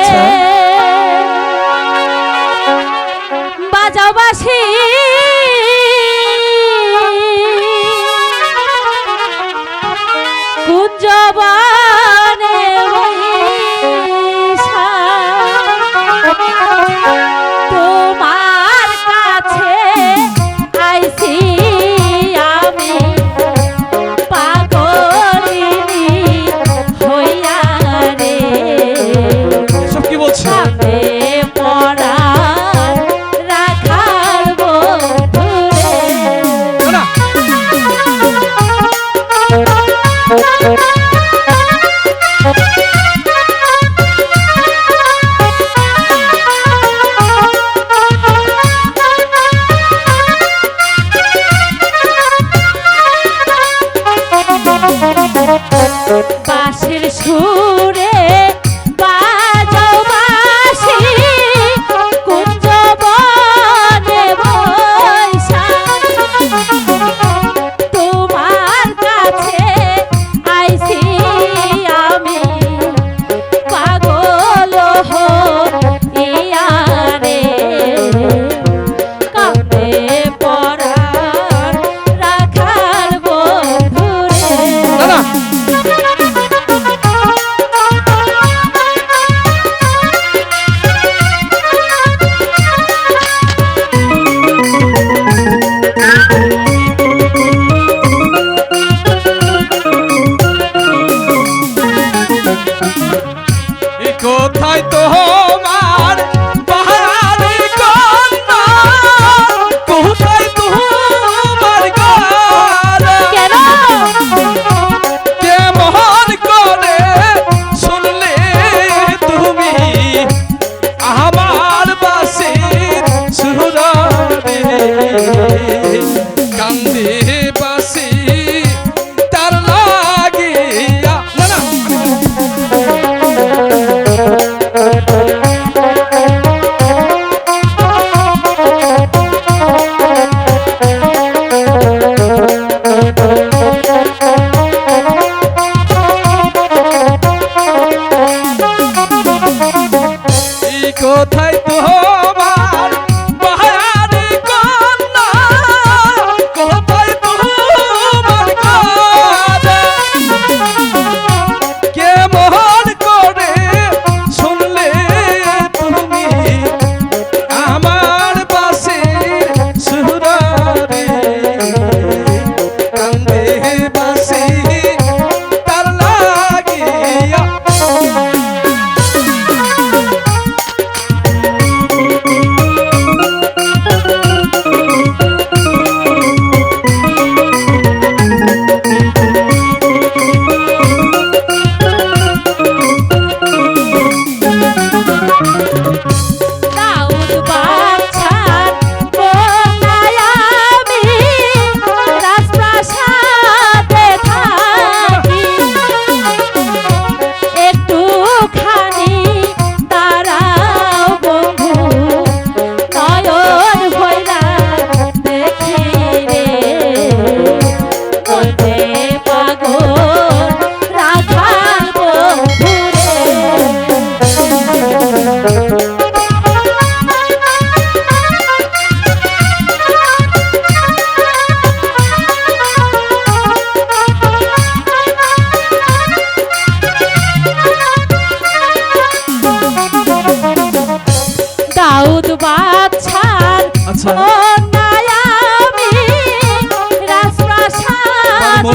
আচ্ছা। বাজাও কোথায় দাউদ বাদশার আচ্ছা। আমি রাজপ্রাসাদে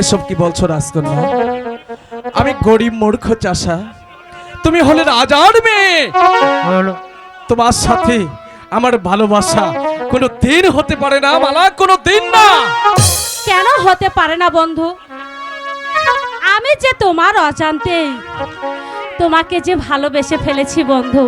এসব কি বলছো রাজকন্যা? আমি গরিব মূর্খ চাষা। তুমি হলে রাজার মেয়ে। তোমার সাথে আমার ভালোবাসা কোনো দিন হতে পারে না মালা কোনো দিন না। কেন হতে পারে না বন্ধু? আমি যে তোমার অজান্তেই তোমাকে যে ভালোবেসে ফেলেছি বন্ধু